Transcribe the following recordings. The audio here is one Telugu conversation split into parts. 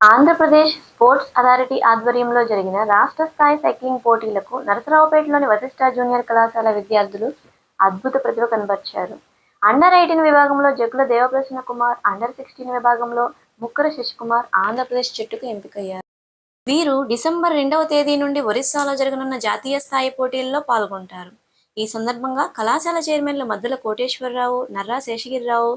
ఆంధ్రప్రదేశ్ స్పోర్ట్స్ అథారిటీ ఆధ్వర్యంలో జరిగిన రాష్ట్ర స్థాయి సైక్లింగ్ పోటీలకు నరసరావుపేటలోని వశిష్ఠ జూనియర్ కళాశాల విద్యార్థులు అద్భుత ప్రతిభ కనబర్చారు. అండర్ ఎయిటీన్ విభాగంలో జగ్గుల దేవప్రసన్న కుమార్ అండర్ సిక్స్టీన్ విభాగంలో ముక్కర శశికుమార్ ఆంధ్రప్రదేశ్ జట్టుకు ఎంపికయ్యారు. వీరు డిసెంబర్ రెండవ తేదీ నుండి ఒరిస్సాలో జరగనున్న జాతీయ స్థాయి పోటీల్లో పాల్గొంటారు. ఈ సందర్భంగా కళాశాల చైర్మన్లు మద్దుల కోటేశ్వరరావు నర్రా శేషగిరిరావు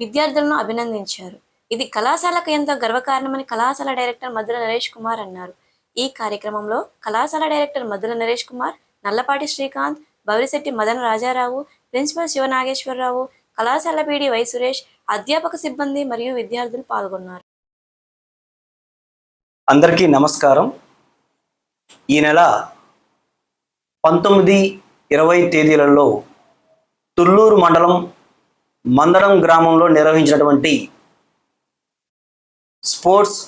విద్యార్థులను అభినందించారు. ఇది కళాశాలకు ఎంతో గర్వకారణమని కళాశాల డైరెక్టర్ మధుర నరేష్ కుమార్ అన్నారు. ఈ కార్యక్రమంలో కళాశాల డైరెక్టర్ మధుర నరేష్ కుమార్ నల్లపాటి శ్రీకాంత్ బవిరిశెట్టి మదన రాజారావు ప్రిన్సిపల్ శివనాగేశ్వరరావు కళాశాల పీడి వై సురేష్ అధ్యాపక సిబ్బంది మరియు విద్యార్థులు పాల్గొన్నారు. అందరికీ నమస్కారం. ఈ నెల పంతొమ్మిది ఇరవై తేదీలలో తుళ్ళూరు మండలం మందడం గ్రామంలో నిర్వహించినటువంటి స్పోర్ట్స్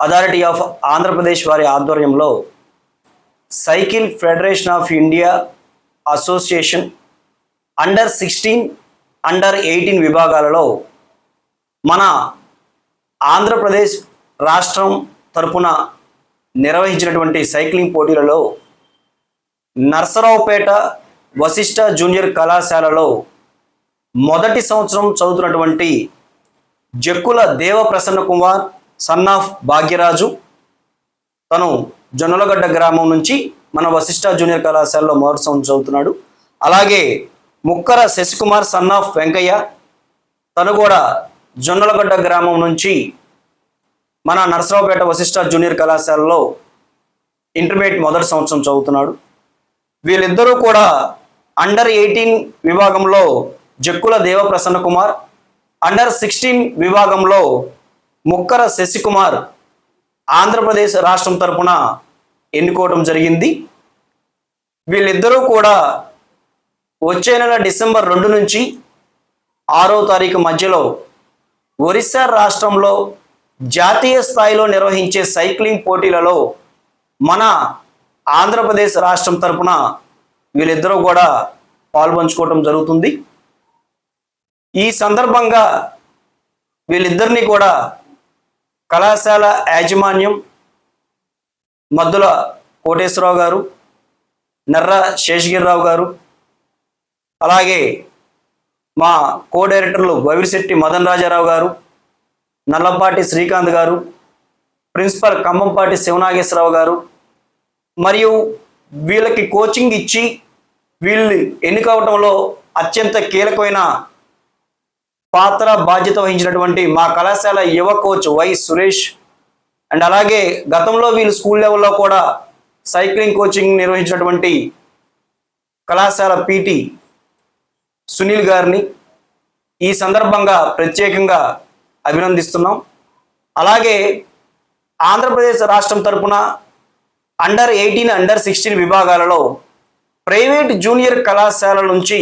అథారిటీ ఆఫ్ ఆంధ్రప్రదేశ్ వారి ఆధ్వర్యంలో cycle federation of India association under sixteen under eighteen విభాగాలలో మన ఆంధ్రప్రదేశ్ రాష్ట్రం తరపున నిర్వహించినటువంటి సైక్లింగ్ పోటీలలో నర్సరావుపేట వశిష్ఠ జూనియర్ కళాశాలలో మొదటి సంవత్సరం చదువుతున్నటువంటి జక్కుల దేవ ప్రసన్న కుమార్ సన్ ఆఫ్ భాగ్యరాజు. తను జొన్నలగడ్డ గ్రామం నుంచి మన వశిష్ఠ జూనియర్ కళాశాలలో మొదటి సంవత్సరం చదువుతున్నాడు. అలాగే ముక్కర శశికుమార్ సన్ ఆఫ్ వెంకయ్య. తను కూడా జొన్నలగడ్డ గ్రామం నుంచి మన నరసరావుపేట వశిష్ఠ జూనియర్ కళాశాలలో ఇంటర్మీడియట్ మొదటి సంవత్సరం చదువుతున్నాడు. వీళ్ళిద్దరూ కూడా అండర్ ఎయిటీన్ విభాగంలో జక్కుల దేవ ప్రసన్న కుమార్ అండర్ సిక్స్టీన్ విభాగంలో ముక్కర శశికుమార్ ఆంధ్రప్రదేశ్ రాష్ట్రం తరపున ఎన్నుకోవడం జరిగింది. వీళ్ళిద్దరూ కూడా వచ్చే నెల డిసెంబర్ రెండు నుంచి ఆరో తారీఖు మధ్యలో ఒరిస్సా రాష్ట్రంలో జాతీయ స్థాయిలో నిర్వహించే సైక్లింగ్ పోటీలలో మన ఆంధ్రప్రదేశ్ రాష్ట్రం తరపున వీళ్ళిద్దరూ కూడా పాల్పంచుకోవటం జరుగుతుంది. ఈ సందర్భంగా వీళ్ళిద్దరినీ కూడా కళాశాల యాజమాన్యం మద్దుల కోటేశ్వరరావు గారు నర్ర శేషగిరిరావు గారు అలాగే మా కో డైరెక్టర్లు బవిరిశెట్టి మదన్ రాజారావు గారు నల్లపాటి శ్రీకాంత్ గారు ప్రిన్సిపల్ ఖమ్మంపాటి శివనాగేశ్వరరావు గారు మరియు వీళ్ళకి కోచింగ్ ఇచ్చి వీళ్ళు ఎన్నికవటంలో అత్యంత కీలకమైన పాత్ర బాధ్యత వహించినటువంటి మా కళాశాల యువ కోచ్ వై సురేష్. అండ్ అలాగే గతంలో వీళ్ళు స్కూల్ లెవెల్లో కూడా సైక్లింగ్ కోచింగ్ నిర్వహించినటువంటి కళాశాల పీటీ సునీల్ గారిని ఈ సందర్భంగా ప్రత్యేకంగా అభినందిస్తున్నాం. అలాగే ఆంధ్రప్రదేశ్ రాష్ట్రం తరపున అండర్ ఎయిటీన్ అండర్ సిక్స్టీన్ విభాగాలలో ప్రైవేట్ జూనియర్ కళాశాల నుంచి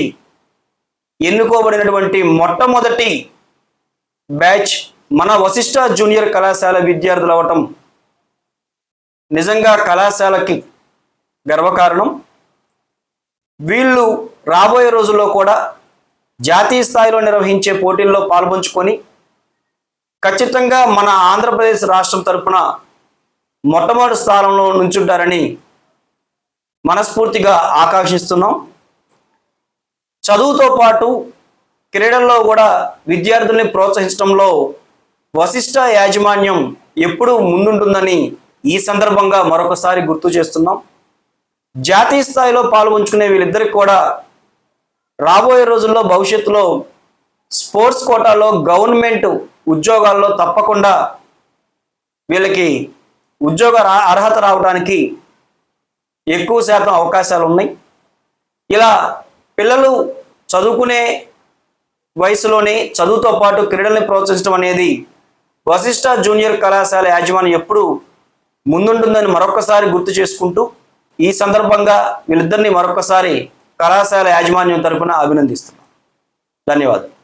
ఎన్నుకోబడినటువంటి మొట్టమొదటి బ్యాచ్ మన వశిష్ట జూనియర్ కళాశాల విద్యార్థులు అవటం నిజంగా కళాశాలకి గర్వకారణం. వీళ్ళు రాబోయే రోజుల్లో కూడా జాతీయ స్థాయిలో నిర్వహించే పోటీల్లో పాల్పంచుకొని ఖచ్చితంగా మన ఆంధ్రప్రదేశ్ రాష్ట్రం తరపున మొట్టమొదటి స్థానంలో నుంచుంటారని మనస్ఫూర్తిగా ఆకాంక్షిస్తున్నాం. చదువుతో పాటు క్రీడల్లో కూడా విద్యార్థుల్ని ప్రోత్సహించడంలో వశిష్ట యాజమాన్యం ఎప్పుడూ ముందుంటుందని ఈ సందర్భంగా మరొకసారి గుర్తు చేస్తున్నాం. జాతీయ స్థాయిలో పాల్గొంచుకునే వీళ్ళిద్దరికి కూడా రాబోయే రోజుల్లో భవిష్యత్తులో స్పోర్ట్స్ కోటాలో గవర్నమెంట్ ఉద్యోగాల్లో తప్పకుండా వీళ్ళకి ఉద్యోగ రా- అర్హత రావడానికి ఎక్కువ శాతం అవకాశాలు ఉన్నాయి ఇలా పిల్లలు చదువుకునే వయసులోనే చదువుతో పాటు క్రీడల్ని ప్రోత్సహించడం అనేది వశిష్ఠ జూనియర్ కళాశాల యాజమాన్యం ఎప్పుడు ముందుంటుందని మరొకసారి గుర్తు చేసుకుంటూ ఈ సందర్భంగా వీళ్ళిద్దరిని మరొకసారి కళాశాల యాజమాన్యం తరపున అభినందిస్తున్నాం. ధన్యవాదాలు.